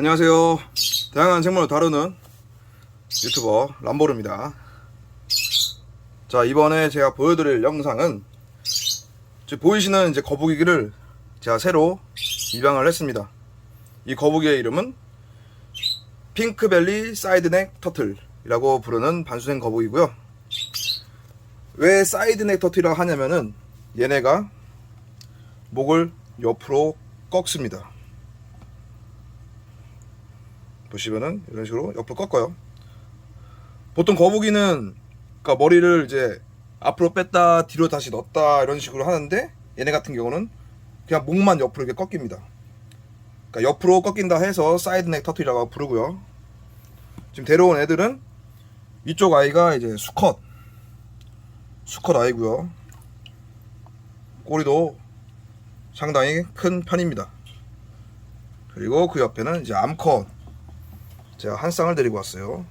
안녕하세요. 다양한 생물을 다루는 유튜버 람보르입니다. 자, 이번에 제가 보여드릴 영상은 보이시는 이제 거북이를 제가 새로 입양을 했습니다. 이 거북이의 이름은 핑크벨리 사이드넥 터틀이라고 부르는 반수생 거북이고요. 왜 사이드넥 터틀이라고 하냐면은 얘네가 목을 옆으로 꺾습니다. 보시면은 이런 식으로 옆으로 꺾어요. 보통 거북이는 그러니까 머리를 이제 앞으로 뺐다 뒤로 다시 넣었다 이런 식으로 하는데 얘네 같은 경우는 그냥 목만 옆으로 이렇게 꺾입니다. 그러니까 옆으로 꺾인다 해서 사이드넥 터틀이라고 부르고요. 지금 데려온 애들은 이쪽 아이가 이제 수컷 수컷 아이고요. 꼬리도 상당히 큰 편입니다. 그리고 그 옆에는 이제 암컷 제가 한 쌍을 데리고 왔어요.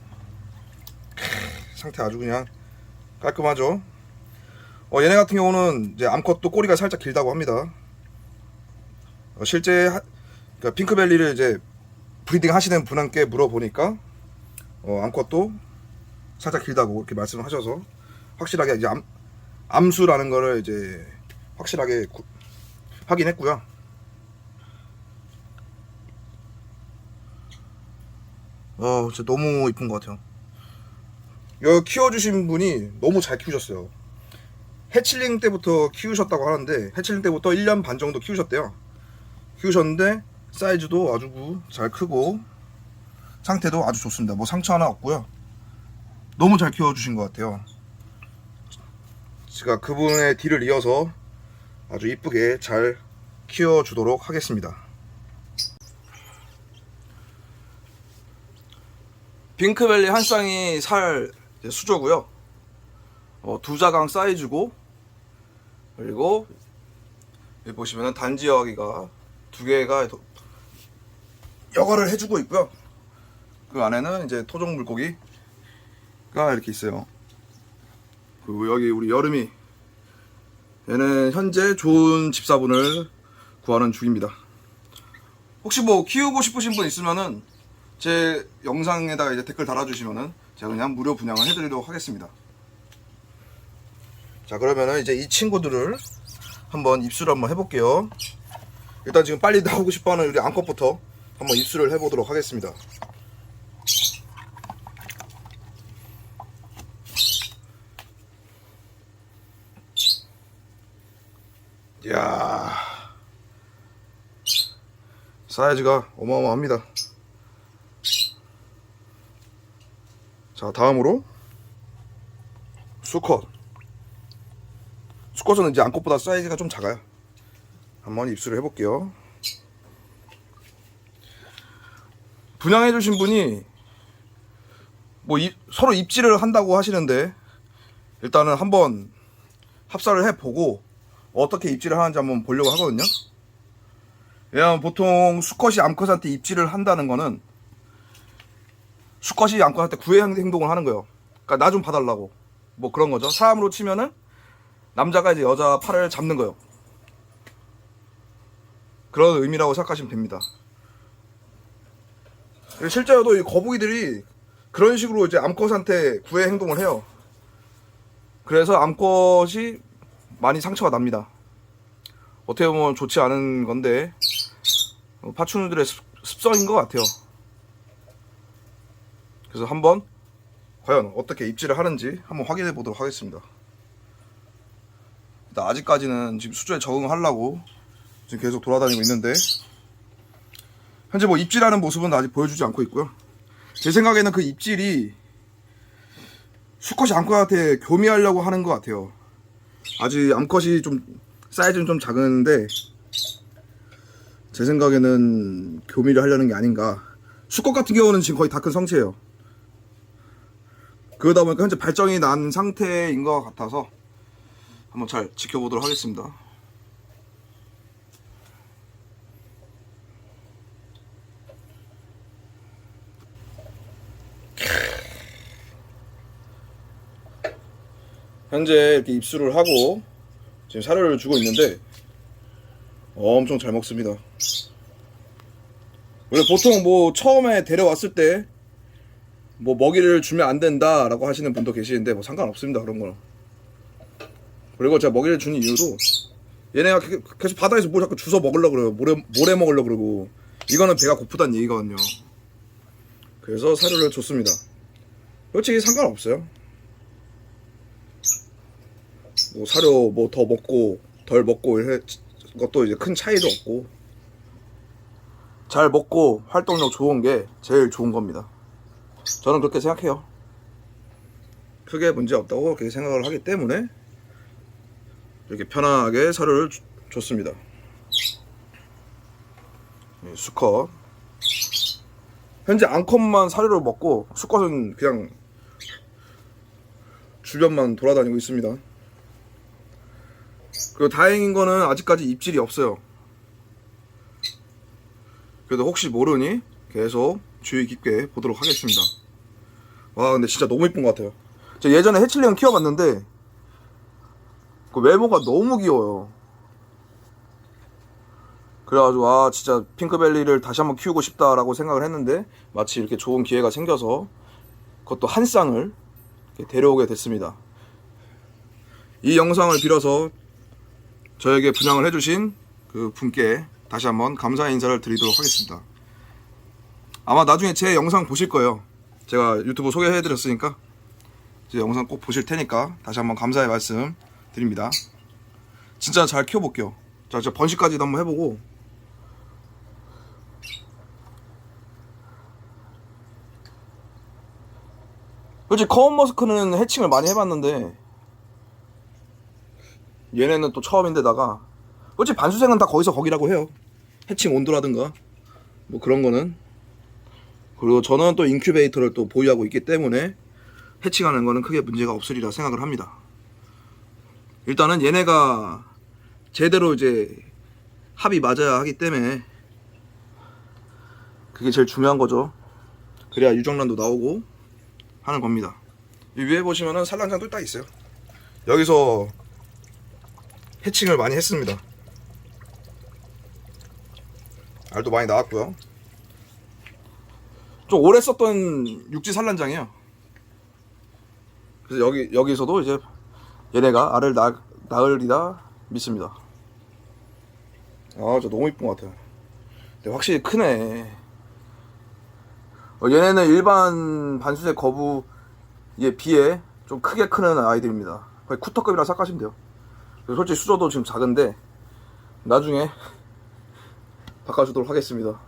크, 상태 아주 그냥 깔끔하죠. 어, 얘네 같은 경우는 이제 암컷도 꼬리가 살짝 길다고 합니다. 어, 실제 하- 그러니까 핑크벨리를 이제 브리딩 하시는 분한테 물어보니까 어, 암컷도 살짝 길다고 이렇게 말씀을 하셔서 확실하게 이제 암, 암수라는 거를 이제 확실하게 구- 확인했고요. 어, 진짜 너무 이쁜 것 같아요. 여기 키워주신 분이 너무 잘 키우셨어요. 해칠링 때부터 키우셨다고 하는데 해칠링 때부터 1년 반 정도 키우셨대요. 키우셨는데 사이즈도 아주 구- 잘 크고 상태도 아주 좋습니다. 뭐 상처 하나 없고요. 너무 잘 키워주신 것 같아요. 제가 그분의 뒤를 이어서 아주 이쁘게 잘 키워주도록 하겠습니다. 핑크벨리 한 쌍이 살 수조고요. 어, 두 자강 사이즈고 그리고 여기 보시면은 단지 여기가 두 개가 도- 여과를 해주고 있고요. 그 안에는 이제 토종 물고기가 이렇게 있어요. 그리고 여기 우리 여름이 얘는 현재 좋은 집사분을 구하는 중입니다. 혹시 뭐 키우고 싶으신 분 있으면은 제 영상에다가 이제 댓글 달아주시면은 제가 그냥 무료 분양을 해드리도록 하겠습니다. 자 그러면은 이제 이 친구들을 한번 입수를 한번 해볼게요. 일단 지금 빨리 나오고 싶어하는 우리 암컷부터 한번 입수를 해보도록 하겠습니다. 이야 사이즈가 어마어마합니다. 자 다음으로 수컷. 수컷은 이제 암컷보다 사이즈가 좀 작아요. 한번 입수를 해볼게요. 분양해 주신 분이 뭐 입- 서로 입질을 한다고 하시는데 일단은 한번 합사를 해보고 어떻게 입질을 하는지 한번 보려고 하거든요. 왜냐면 보통 수컷이 암컷한테 입질을 한다는 거는 수컷이 암컷한테 구애 행동을 하는 거예요. 그러니까 나 좀 봐달라고 뭐 그런 거죠. 사람으로 치면은 남자가 이제 여자 팔을 잡는 거예요. 그런 의미라고 생각하시면 됩니다. 실제로도 이 거북이들이 그런 식으로 이제 암컷한테 구애 행동을 해요. 그래서 암컷이 많이 상처가 납니다. 어떻게 보면 좋지 않은 건데 어, 파충류들의 습- 습성인 것 같아요. 그래서 한번 과연 어떻게 입질을 하는지 한번 확인해 보도록 하겠습니다. 일단 아직까지는 지금 수조에 적응하려고 지금 계속 돌아다니고 있는데 현재 뭐 입질하는 모습은 아직 보여주지 않고 있고요. 제 생각에는 그 입질이 수컷이 암컷한테 교미하려고 하는 것 같아요. 아직 암컷이 좀 사이즈는 좀 작은데 제 생각에는 교미를 하려는 게 아닌가. 수컷 같은 경우는 지금 거의 다 큰 성체예요. 그러다 보니까 현재 발정이 난 상태인 것 같아서 한번 잘 지켜보도록 하겠습니다. 현재 이렇게 입수를 하고 지금 사료를 주고 있는데 엄청 잘 먹습니다. 원래 보통 뭐 처음에 데려왔을 때 뭐 먹이를 주면 안 된다라고 하시는 분도 계시는데 뭐 상관없습니다 그런 거는. 그리고 제가 먹이를 주는 이유도 얘네가 계- 계속 바다에서 뭐 자꾸 주워 먹으려고 그래요. 모래, 모래 먹으려고 그러고 이거는 배가 고프다는 얘기거든요. 그래서 사료를 줬습니다. 솔직히 상관없어요. 뭐 사료 뭐 더 먹고 덜 먹고 이런 것도 이제 큰 차이도 없고 잘 먹고 활동력 좋은 게 제일 좋은 겁니다. 저는 그렇게 생각해요. 크게 문제 없다고 그렇게 생각을 하기 때문에 이렇게 편하게 사료를 주- 줬습니다. 네, 수컷. 현재 앙컷만 사료를 먹고 수컷은 그냥 주변만 돌아다니고 있습니다. 그리고 다행인 거는 아직까지 입질이 없어요. 그래도 혹시 모르니 계속 주의 깊게 보도록 하겠습니다. 와 근데 진짜 너무 이쁜 것 같아요. 저 예전에 해칠링 키워봤는데 그 외모가 너무 귀여워요. 그래가지고 아 진짜 핑크벨리를 다시 한번 키우고 싶다라고 생각을 했는데 마치 이렇게 좋은 기회가 생겨서 그것도 한 쌍을 데려오게 됐습니다. 이 영상을 빌어서 저에게 분양을 해주신 그 분께 다시 한번 감사의 인사를 드리도록 하겠습니다. 아마 나중에 제 영상 보실 거예요. 제가 유튜브 소개해드렸으니까 제 영상 꼭 보실 테니까 다시 한번 감사의 말씀 드립니다. 진짜 잘 키워볼게요. 자, 저 번식까지도 한번 해보고 솔직히 커먼 머스크는 해칭을 많이 해봤는데 얘네는 또 처음인데다가 솔직히 반수생은 다 거기서 거기라고 해요. 해칭 온도라든가 뭐 그런 거는 그리고 저는 또 인큐베이터를 또 보유하고 있기 때문에 해칭하는 거는 크게 문제가 없으리라 생각을 합니다. 일단은 얘네가 제대로 이제 합이 맞아야 하기 때문에 그게 제일 중요한 거죠. 그래야 유정란도 나오고 하는 겁니다. 이 위에 보시면은 산란장도 딱 있어요. 여기서 해칭을 많이 했습니다. 알도 많이 나왔고요. 좀 오래 썼던 육지 산란장이에요. 그래서 여기 여기서도 이제 얘네가 알을 낳, 낳으리라 믿습니다. 아, 저 너무 이쁜 것 같아요. 근데 확실히 크네. 어, 얘네는 일반 반수색 거부에 비해 좀 크게 크는 아이들입니다. 거의 쿠터급이라 생각하시면 돼요. 솔직히 수저도 지금 작은데 나중에 바꿔주도록 하겠습니다.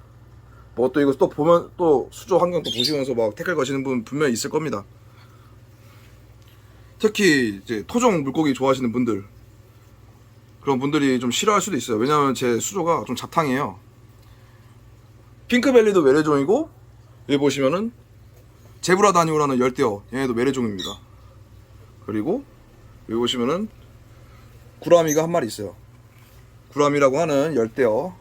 뭐또 이거 또 보면 또 수조 환경 또 보시면서 막 태클 거시는 분 분명히 있을 겁니다. 특히 이제 토종 물고기 좋아하시는 분들 그런 분들이 좀 싫어할 수도 있어요. 왜냐하면 제 수조가 좀 자탕이에요. 핑크벨리도 외래종이고 여기 보시면은 제브라 다니오라는 열대어 얘네도 외래종입니다. 그리고 여기 보시면은 구라미가 한 마리 있어요. 구라미라고 하는 열대어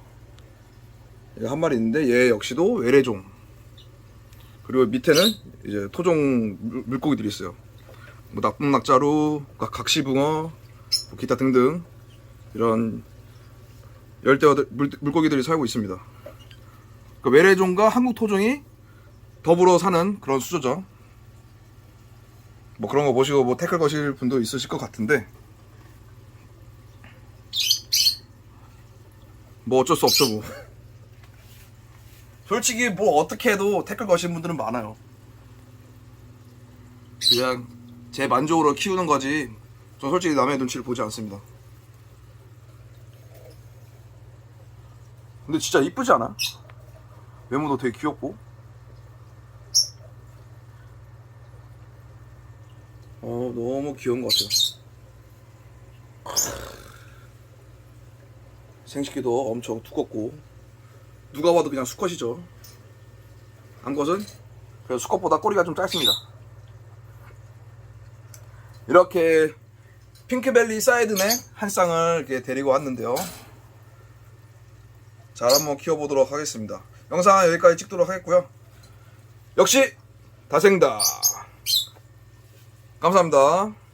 한 마리 있는데 얘 역시도 외래종. 그리고 밑에는 이제 토종 물- 물고기들이 있어요. 뭐 나쁜 낙자루, 각- 각시붕어, 뭐 기타 등등 이런 열대어들 물, 물고기들이 살고 있습니다. 그 외래종과 한국 토종이 더불어 사는 그런 수조죠. 뭐 그런 거 보시고 뭐 태클 거실 분도 있으실 것 같은데 뭐 어쩔 수 없죠 뭐. 솔직히 뭐 어떻게 해도 태클 거시는 분들은 많아요. 그냥 제 만족으로 키우는 거지. 전 솔직히 남의 눈치를 보지 않습니다. 근데 진짜 이쁘지 않아? 외모도 되게 귀엽고. 어, 너무 귀여운 것 같아요. 생식기도 엄청 두껍고. 누가 봐도 그냥 수컷이죠. 암컷은 그래서 수컷보다 꼬리가 좀 짧습니다. 이렇게 핑크벨리 사이드넥 한 쌍을 이렇게 데리고 왔는데요. 잘 한번 키워보도록 하겠습니다. 영상 여기까지 찍도록 하겠고요. 역시 다생다. 감사합니다.